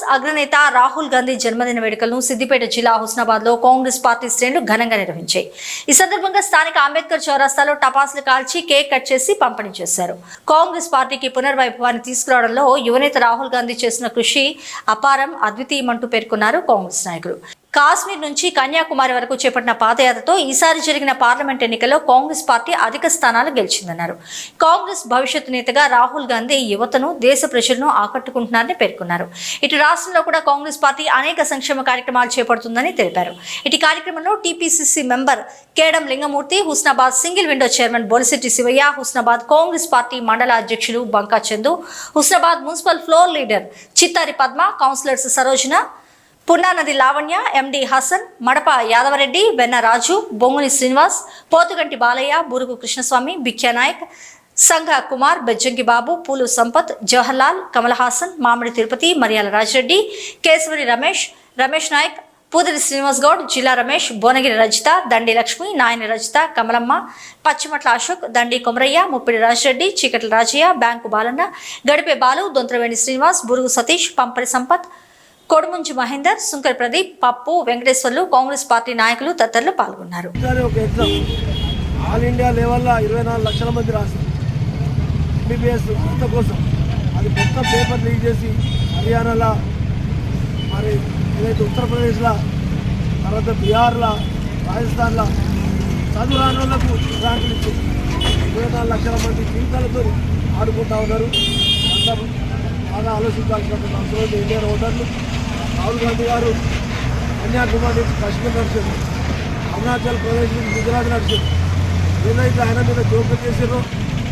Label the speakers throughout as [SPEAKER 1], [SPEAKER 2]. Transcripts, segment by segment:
[SPEAKER 1] కాంగ్రెస్ అగ్రనేత రాహుల్ గాంధీ జన్మదిన వేడుకలను సిద్దిపేట జిల్లా హుస్నాబాద్లో కాంగ్రెస్ పార్టీ శ్రేణులు ఘనంగా నిర్వహించాయి. ఈ సందర్భంగా స్థానిక అంబేద్కర్ చౌరస్తాలో టపాసులు కాల్చి కేక్ కట్ చేసి పంపిణీ చేశారు. కాంగ్రెస్ పార్టీకి పునర్వైభవాన్ని తీసుకురావడంలో యువనేత రాహుల్ గాంధీ చేసిన కృషి అపారం అద్వితీయమంటూ పేర్కొన్నారు కాంగ్రెస్ నాయకులు. కాశ్మీర్ నుంచి కన్యాకుమారి వరకు చేపట్టిన పాదయాత్రతో ఈసారి జరిగిన పార్లమెంట్ ఎన్నికల్లో కాంగ్రెస్ పార్టీ అధిక స్థానాలు గెలిచిందన్నారు. కాంగ్రెస్ భవిష్యత్తు నేతగా రాహుల్ గాంధీ యువతను దేశ ప్రజలను ఆకట్టుకుంటున్నారని పేర్కొన్నారు. ఇటు రాష్ట్రంలో కూడా కాంగ్రెస్ పార్టీ అనేక సంక్షేమ కార్యక్రమాలు చేపడుతుందని తెలిపారు. ఇటు కార్యక్రమంలో TPCC member Kedam Lingamurthy Husnabad single window chairman Bolishetti Shivayya Husnabad Congress party మండల అధ్యక్షులు Banka Chandu Husnabad municipal floor leader Chittari Padma councillors Sarojana పున్నానది Lavanya MD Hasan Madapa Yadava Reddy Venna Raju బొంగుని Srinivas Pothuganti Balaiah Burugu Krishnaswamy Bikhyanayak Sangha Kumar Bejjanki బాబు పూలు సంపత్ జవహర్లాల్ కమల్ హాసన్ మామిడి తిరుపతి మరియాల రాజిరెడ్డి కేశవరి రమేష్ రమేష్ నాయక్ పూదరి శ్రీనివాస్ గౌడ్ జిల్లా రమేష్ భువనగిరి రజిత దండి లక్ష్మి నాయని రజిత కమలమ్మ పచ్చిమట్ల అశోక్ దండి కొమరయ్య ముప్పిడి రాజిరెడ్డి చీకట్ల రాజయ్య బ్యాంకు బాలన్న గడిపే బాలు దొంతరవేణి శ్రీనివాస్ బురుగు సతీష్ పంపరి సంపత్ కొడుముంచి మహేందర్ సుంకర్ ప్రదీప్ పప్పు వెంకటేశ్వర్లు కాంగ్రెస్ పార్టీ నాయకులు తదితరులు పాల్గొన్నారు.
[SPEAKER 2] ఆల్ ఇండియా లెవెల్లో ఇరవై నాలుగు లక్షల మంది రాసింది ఎంబీబీఎస్ అంత కోసం. అది మొత్తం పేపర్ లీక్ చేసి హర్యానాలో మరి ఏదైతే ఉత్తరప్రదేశ్లో తర్వాత బీహార్లో రాజస్థాన్లో చదువు రాని వాళ్ళకు ఇచ్చింది ఇరవై నాలుగు లక్షల మంది జీవితాలతో ఆడుకుంటా ఉన్నారు. అంతా బాగా ఆలోచించాల్సినటువంటి అవసరం ఉంది. ఇండియన్ ఓటర్లు రాహుల్ గాంధీ గారు కన్యాకుమారి నుంచి కశ్మీర్ నడిచారు అరుణాచల్ ప్రదేశ్ నుంచి గుజరాత్ నడిచారు ఏదైతే ఆయన మీద జోక్యం చేశారో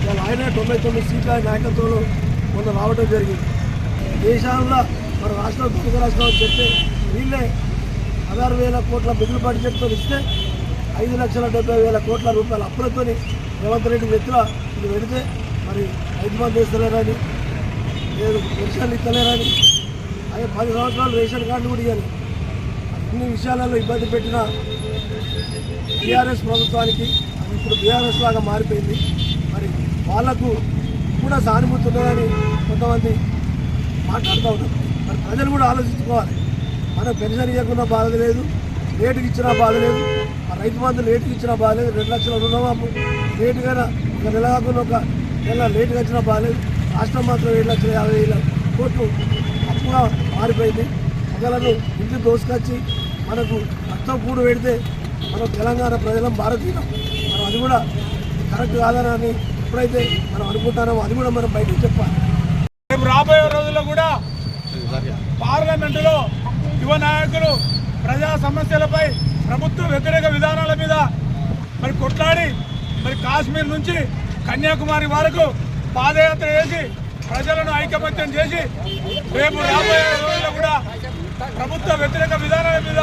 [SPEAKER 2] వాళ్ళు ఆయన తొంభై తొమ్మిది సీట్ల నాయకత్వంలో మొన్న రావడం జరిగింది. దేశంలో మన రాష్ట్రం తెలుగు రాష్ట్రం చెప్తే వీళ్ళే పదహారు వేల కోట్ల మిగులు బడ్జెట్తో ఇస్తే ఐదు లక్షల డెబ్బై వేల కోట్ల రూపాయల అప్పులతో రేవంత్ రెడ్డి వ్యక్తుల ఇది పెడితే మరి ఐదు మంది వేస్తలేరని లేదు పెన్షన్లు ఇస్తలేరని అదే పది సంవత్సరాలు రేషన్ కార్డు కూడా ఇవ్వాలి అన్ని విషయాలలో ఇబ్బంది పెట్టిన టీఆర్ఎస్ ప్రభుత్వానికి అది ఇప్పుడు బీఆర్ఎస్ లాగా మారిపోయింది. మరి వాళ్ళకు కూడా సానుభూతి ఉన్నదని కొంతమంది మాట్లాడుతూ ఉన్నారు. మరి ప్రజలు కూడా ఆలోచించుకోవాలి. మనం పెన్షన్ ఇవ్వకుండా బాధ లేదు రేటుకి ఇచ్చినా బాధ లేదు రైతు మందు లేటుకి ఇచ్చినా బాధ లేదు రెండు లక్షల రుణమాపు లేటుగా ఒక నెల కాకుండా ఒక నెల లేటుగా ఇచ్చినా బాధ లేదు రాష్ట్రం మాత్రం ఏడు లక్షల యాభై వేల కోట్లు కూడా మారిపోయింది. ఒకళ్ళను ఇంటికి దోసుకొచ్చి మనకు రక్తం కూడు పెడితే మనం తెలంగాణ ప్రజలం భారతీయులం. మనం అది కూడా కరెక్ట్ కాదని అని ఎప్పుడైతే మనం అనుకుంటామో అది కూడా మనం బయటకు చెప్పాలి.
[SPEAKER 3] రేపు రాబోయే రోజుల్లో కూడా పార్లమెంటులో యువ నాయకులు ప్రజా సమస్యలపై ప్రభుత్వ వ్యతిరేక విధానాల మీద మరి కొట్లాడి మరి కాశ్మీర్ నుంచి కన్యాకుమారి వరకు పాదయాత్ర చేసి ప్రజలను ఐకమత్యం చేసి రేపు రాబోయే రోజుల్లో కూడా ప్రభుత్వ వ్యతిరేక విధానాల మీద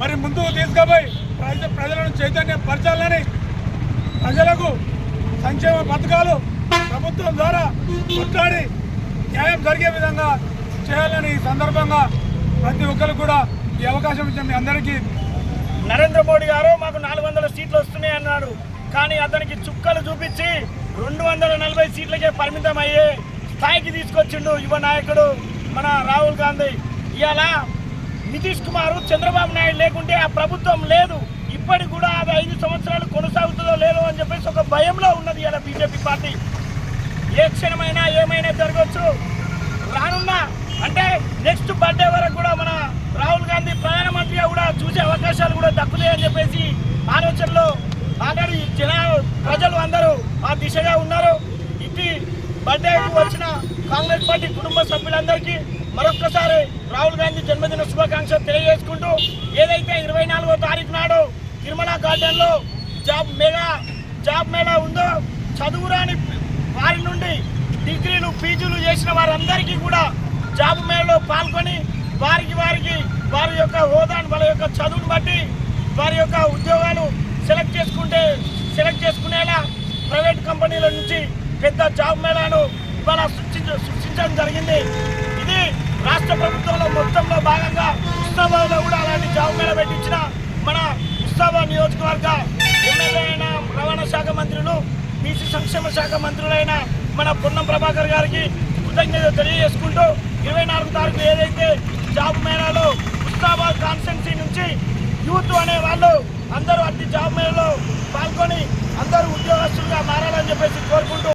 [SPEAKER 3] మరి ముందుకు తీసుకుపోయి ప్రజ ప్రజలను చైతన్యపరచాలని ప్రజలకు సంక్షేమ పథకాలు ప్రభుత్వం ద్వారా కొట్లాడి న్యాయం జరిగే విధంగా చేయాలని ఈ సందర్భంగా ప్రతి ఒక్కరు కూడా ఈ అవకాశం ఇచ్చిన మీ అందరికీ
[SPEAKER 4] నరేంద్ర మోడీ గారు మాకు నాలుగు వందల సీట్లు వస్తున్నాయి అన్నాడు కానీ అతనికి చుక్కలు చూపించి రెండు వందల నలభై సీట్లకే పరిమితం అయ్యే స్థాయికి తీసుకొచ్చిండు యువ నాయకుడు మన రాహుల్ గాంధీ. ఇవాళ నితీష్ కుమార్ చంద్రబాబు నాయుడు లేకుంటే ఆ ప్రభుత్వం లేదు. ఇప్పటికి కూడా అది ఐదు సంవత్సరాలు కొనసాగుతుందో లేదో అని చెప్పేసి ఒక భయంలో ఉన్నది ఇలా బీజేపీ పార్టీ. ఏ క్షణమైనా ఏమైనా జరగవచ్చు రానున్న. అంటే నెక్స్ట్ బర్త్డే వరకు కూడా మన రాహుల్ గాంధీ ప్రధానమంత్రిగా కూడా చూసే అవకాశాలు కూడా దక్కుతాయని చెప్పేసి ఆలోచనలో ఆల్రెడీ జన ప్రజలు అందరూ ఆ దిశగా ఉన్నారు. ఇటు బర్త్డేకు వచ్చిన కాంగ్రెస్ పార్టీ కుటుంబ సభ్యులందరికీ మరొక్కసారి రాహుల్ గాంధీ జన్మదిన శుభాకాంక్షలు తెలియజేసుకుంటూ ఏదైతే ఇరవై నాలుగో తారీఖు నాడు తిరుమల గార్డెన్లో జాబ్ మేళా జాబ్ మేళా ఉందో చదువురాని వారి నుండి డిగ్రీలు పీజీలు చేసిన వారందరికీ కూడా జాబ్ మేళలో పాల్గొని వారికి వారికి వారి యొక్క హోదాను వాళ్ళ యొక్క చదువును బట్టి వారి యొక్క ఉద్యోగాలు సెలెక్ట్ చేసుకుంటే సెలెక్ట్ చేసుకునేలా ప్రైవేట్ కంపెనీల నుంచి పెద్ద జాబ్ మేళాను ఇవాళ సృష్టించ సృష్టించడం జరిగింది. ఇది రాష్ట్ర ప్రభుత్వంలో మొత్తంలో భాగంగా ఉత్సవాల్లో కూడా అలాంటి జాబ్ మేళ పెట్టించిన మన ఉత్సవ నియోజకవర్గ ఎమ్మెల్యే అయిన రవాణా శాఖ మంత్రులు బీసీ సంక్షేమ శాఖ మంత్రులైన మన పొన్నం ప్రభాకర్ గారికి కృతజ్ఞత తెలియజేసుకుంటూ ఇరవై నాలుగు తారీఖు ఏదైతే జాబ్ మేళాలో ఉస్తాబాద్ కాన్స్టెన్సీ నుంచి యూత్ అనే వాళ్ళు అందరూ అట్టి జాబ్ మేళలో పాల్గొని అందరూ ఉద్యోగస్తులుగా మారాలని చెప్పేసి కోరుకుంటూ